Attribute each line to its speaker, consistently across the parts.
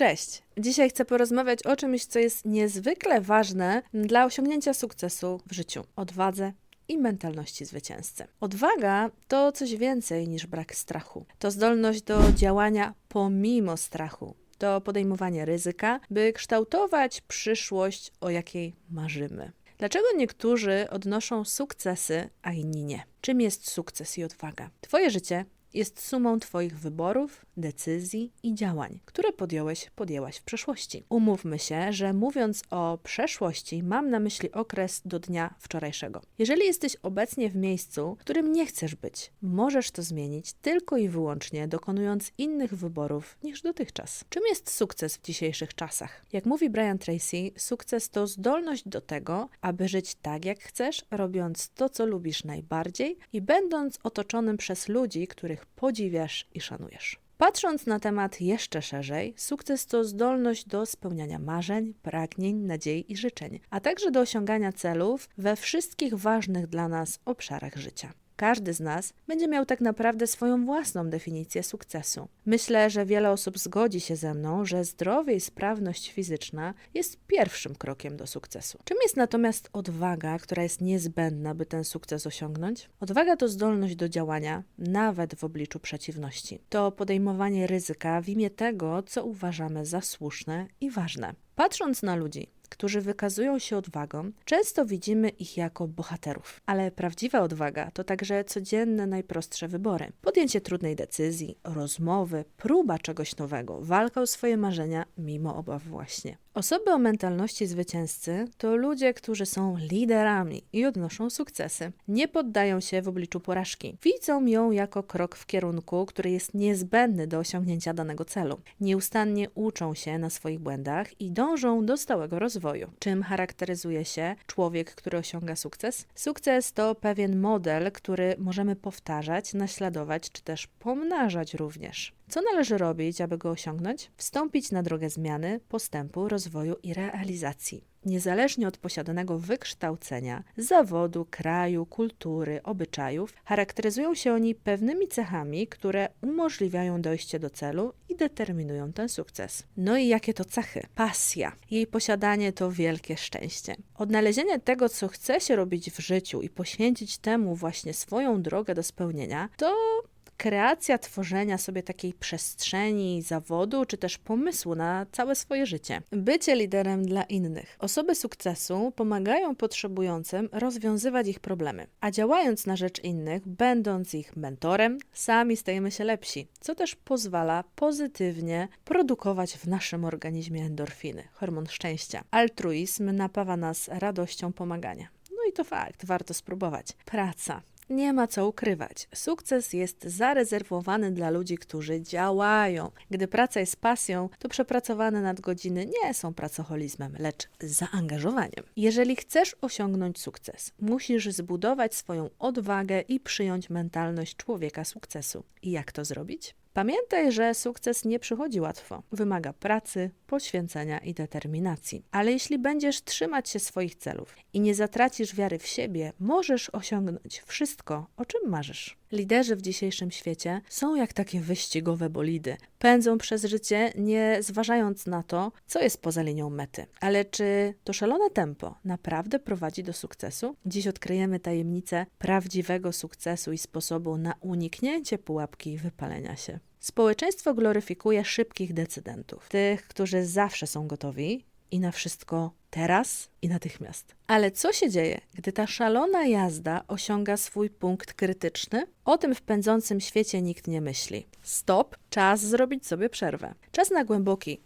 Speaker 1: Cześć! Dzisiaj chcę porozmawiać o czymś, co jest niezwykle ważne dla osiągnięcia sukcesu w życiu odwadze i mentalności zwycięzcy. Odwaga to coś więcej niż brak strachu. To zdolność do działania pomimo strachu, to podejmowanie ryzyka, by kształtować przyszłość, o jakiej marzymy. Dlaczego niektórzy odnoszą sukcesy, a inni nie? Czym jest sukces i odwaga? Twoje życie jest sumą Twoich wyborów, decyzji i działań, które podjąłeś, podjęłaś w przeszłości. Umówmy się, że mówiąc o przeszłości, mam na myśli okres do dnia wczorajszego. Jeżeli jesteś obecnie w miejscu, w którym nie chcesz być, możesz to zmienić tylko i wyłącznie dokonując innych wyborów niż dotychczas. Czym jest sukces w dzisiejszych czasach? Jak mówi Brian Tracy, sukces to zdolność do tego, aby żyć tak jak chcesz, robiąc to, co lubisz najbardziej i będąc otoczonym przez ludzi, których podziwiasz i szanujesz. Patrząc na temat jeszcze szerzej, sukces to zdolność do spełniania marzeń, pragnień, nadziei i życzeń, a także do osiągania celów we wszystkich ważnych dla nas obszarach życia. Każdy z nas będzie miał tak naprawdę swoją własną definicję sukcesu. Myślę, że wiele osób zgodzi się ze mną, że zdrowie i sprawność fizyczna jest pierwszym krokiem do sukcesu. Czym jest natomiast odwaga, która jest niezbędna, by ten sukces osiągnąć? Odwaga to zdolność do działania, nawet w obliczu przeciwności. To podejmowanie ryzyka w imię tego, co uważamy za słuszne i ważne. Patrząc na ludzi, którzy wykazują się odwagą, często widzimy ich jako bohaterów. Ale prawdziwa odwaga to także codzienne, najprostsze wybory. Podjęcie trudnej decyzji, rozmowy, próba czegoś nowego, walka o swoje marzenia mimo obaw właśnie. Osoby o mentalności zwycięzcy to ludzie, którzy są liderami i odnoszą sukcesy. Nie poddają się w obliczu porażki. Widzą ją jako krok w kierunku, który jest niezbędny do osiągnięcia danego celu. Nieustannie uczą się na swoich błędach i dążą do stałego rozwoju. Czym charakteryzuje się człowiek, który osiąga sukces? Sukces to pewien model, który możemy powtarzać, naśladować czy też pomnażać również. Co należy robić, aby go osiągnąć? Wstąpić na drogę zmiany, postępu, rozwoju i realizacji. Niezależnie od posiadanego wykształcenia, zawodu, kraju, kultury, obyczajów, charakteryzują się oni pewnymi cechami, które umożliwiają dojście do celu i determinują ten sukces. No i jakie to cechy? Pasja. Jej posiadanie to wielkie szczęście. Odnalezienie tego, co chce się robić w życiu i poświęcić temu właśnie swoją drogę do spełnienia, to kreacja tworzenia sobie takiej przestrzeni, zawodu, czy też pomysłu na całe swoje życie. Bycie liderem dla innych. Osoby sukcesu pomagają potrzebującym rozwiązywać ich problemy, a działając na rzecz innych, będąc ich mentorem, sami stajemy się lepsi, co też pozwala pozytywnie produkować w naszym organizmie endorfiny, hormon szczęścia. Altruizm napawa nas radością pomagania. No i to fakt, warto spróbować. Praca. Nie ma co ukrywać. Sukces jest zarezerwowany dla ludzi, którzy działają. Gdy praca jest pasją, to przepracowane nadgodziny nie są pracoholizmem, lecz zaangażowaniem. Jeżeli chcesz osiągnąć sukces, musisz zbudować swoją odwagę i przyjąć mentalność człowieka sukcesu. I jak to zrobić? Pamiętaj, że sukces nie przychodzi łatwo. Wymaga pracy, poświęcenia i determinacji. Ale jeśli będziesz trzymać się swoich celów i nie zatracisz wiary w siebie, możesz osiągnąć wszystko, o czym marzysz. Liderzy w dzisiejszym świecie są jak takie wyścigowe bolidy. Pędzą przez życie, nie zważając na to, co jest poza linią mety. Ale czy to szalone tempo naprawdę prowadzi do sukcesu? Dziś odkryjemy tajemnicę prawdziwego sukcesu i sposobu na uniknięcie pułapki wypalenia się. Społeczeństwo gloryfikuje szybkich decydentów, tych, którzy zawsze są gotowi i na wszystko teraz i natychmiast. Ale co się dzieje, gdy ta szalona jazda osiąga swój punkt krytyczny? O tym w pędzącym świecie nikt nie myśli. Stop, czas zrobić sobie przerwę. Czas na głęboki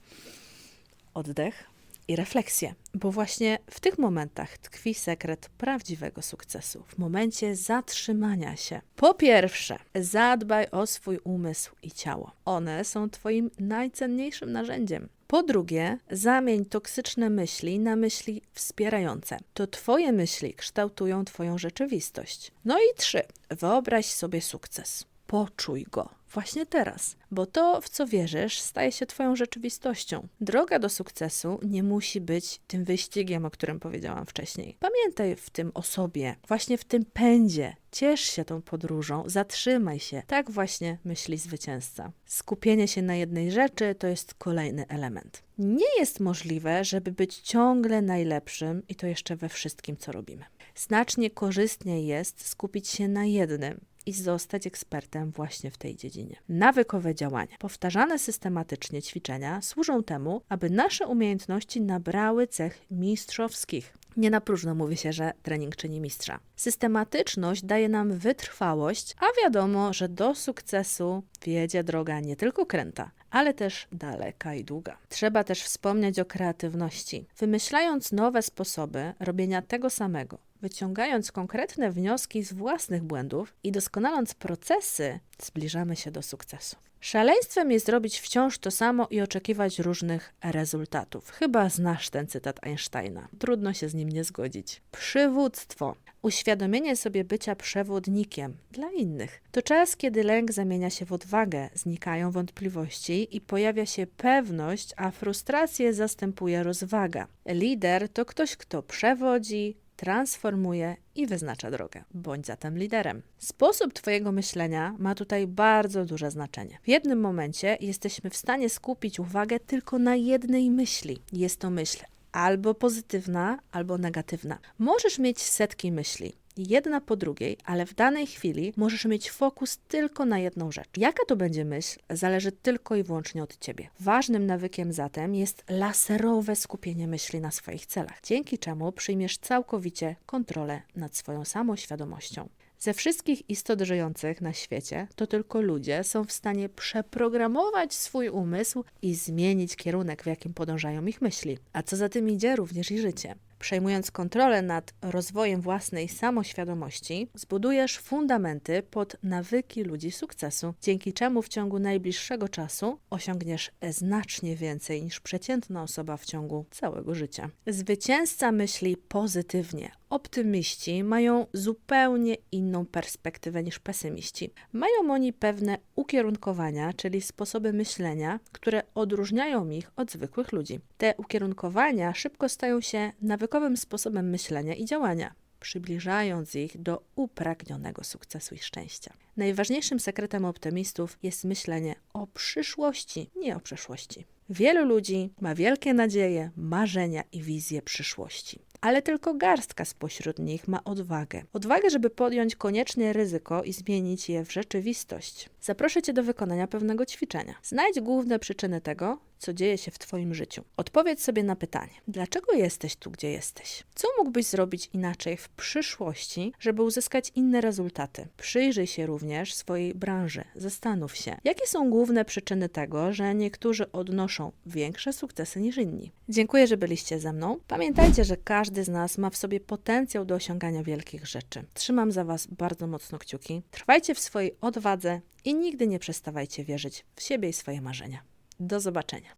Speaker 1: oddech i refleksję, bo właśnie w tych momentach tkwi sekret prawdziwego sukcesu. W momencie zatrzymania się. Po pierwsze, zadbaj o swój umysł i ciało. One są Twoim najcenniejszym narzędziem. Po drugie, zamień toksyczne myśli na myśli wspierające. To Twoje myśli kształtują Twoją rzeczywistość. No i trzy, wyobraź sobie sukces. Poczuj go właśnie teraz, bo to, w co wierzysz, staje się Twoją rzeczywistością. Droga do sukcesu nie musi być tym wyścigiem, o którym powiedziałam wcześniej. Pamiętaj w tym o sobie, właśnie w tym pędzie. Ciesz się tą podróżą, zatrzymaj się. Tak właśnie myśli zwycięzca. Skupienie się na jednej rzeczy to jest kolejny element. Nie jest możliwe, żeby być ciągle najlepszym i to jeszcze we wszystkim, co robimy. Znacznie korzystniej jest skupić się na jednym i zostać ekspertem właśnie w tej dziedzinie. Nawykowe działania, powtarzane systematycznie ćwiczenia służą temu, aby nasze umiejętności nabrały cech mistrzowskich. Nie na próżno mówi się, że trening czyni mistrza. Systematyczność daje nam wytrwałość, a wiadomo, że do sukcesu wiedzie droga nie tylko kręta, ale też daleka i długa. Trzeba też wspomnieć o kreatywności. Wymyślając nowe sposoby robienia tego samego, wyciągając konkretne wnioski z własnych błędów i doskonaląc procesy, zbliżamy się do sukcesu. Szaleństwem jest robić wciąż to samo i oczekiwać różnych rezultatów. Chyba znasz ten cytat Einsteina. Trudno się z nim nie zgodzić. Przywództwo. Uświadomienie sobie bycia przewodnikiem dla innych. To czas, kiedy lęk zamienia się w odwagę, znikają wątpliwości i pojawia się pewność, a frustrację zastępuje rozwaga. Lider to ktoś, kto przewodzi, transformuje i wyznacza drogę. Bądź zatem liderem. Sposób Twojego myślenia ma tutaj bardzo duże znaczenie. W jednym momencie jesteśmy w stanie skupić uwagę tylko na jednej myśli. Jest to myśl albo pozytywna, albo negatywna. Możesz mieć setki myśli, jedna po drugiej, ale w danej chwili możesz mieć fokus tylko na jedną rzecz. Jaka to będzie myśl, zależy tylko i wyłącznie od ciebie. Ważnym nawykiem zatem jest laserowe skupienie myśli na swoich celach, dzięki czemu przyjmiesz całkowicie kontrolę nad swoją samoświadomością. Ze wszystkich istot żyjących na świecie, to tylko ludzie są w stanie przeprogramować swój umysł i zmienić kierunek, w jakim podążają ich myśli. A co za tym idzie, również i życie. Przejmując kontrolę nad rozwojem własnej samoświadomości, zbudujesz fundamenty pod nawyki ludzi sukcesu, dzięki czemu w ciągu najbliższego czasu osiągniesz znacznie więcej niż przeciętna osoba w ciągu całego życia. Zwycięzca myśli pozytywnie. Optymiści mają zupełnie inną perspektywę niż pesymiści. Mają oni pewne ukierunkowania, czyli sposoby myślenia, które odróżniają ich od zwykłych ludzi. Te ukierunkowania szybko stają się nawykowym sposobem myślenia i działania przybliżając ich do upragnionego sukcesu i szczęścia. Najważniejszym sekretem optymistów jest myślenie o przyszłości, nie o przeszłości. Wielu ludzi ma wielkie nadzieje, marzenia i wizje przyszłości ale tylko garstka spośród nich ma odwagę. Odwagę, żeby podjąć konieczne ryzyko i zmienić je w rzeczywistość. Zaproszę Cię do wykonania pewnego ćwiczenia. Znajdź główne przyczyny tego, co dzieje się w Twoim życiu. Odpowiedz sobie na pytanie: dlaczego jesteś tu, gdzie jesteś? Co mógłbyś zrobić inaczej w przyszłości, żeby uzyskać inne rezultaty? Przyjrzyj się również swojej branży. Zastanów się, jakie są główne przyczyny tego, że niektórzy odnoszą większe sukcesy niż inni. Dziękuję, że byliście ze mną. Pamiętajcie, że każdy z nas ma w sobie potencjał do osiągania wielkich rzeczy. Trzymam za Was bardzo mocno kciuki. Trwajcie w swojej odwadze i nigdy nie przestawajcie wierzyć w siebie i swoje marzenia. Do zobaczenia.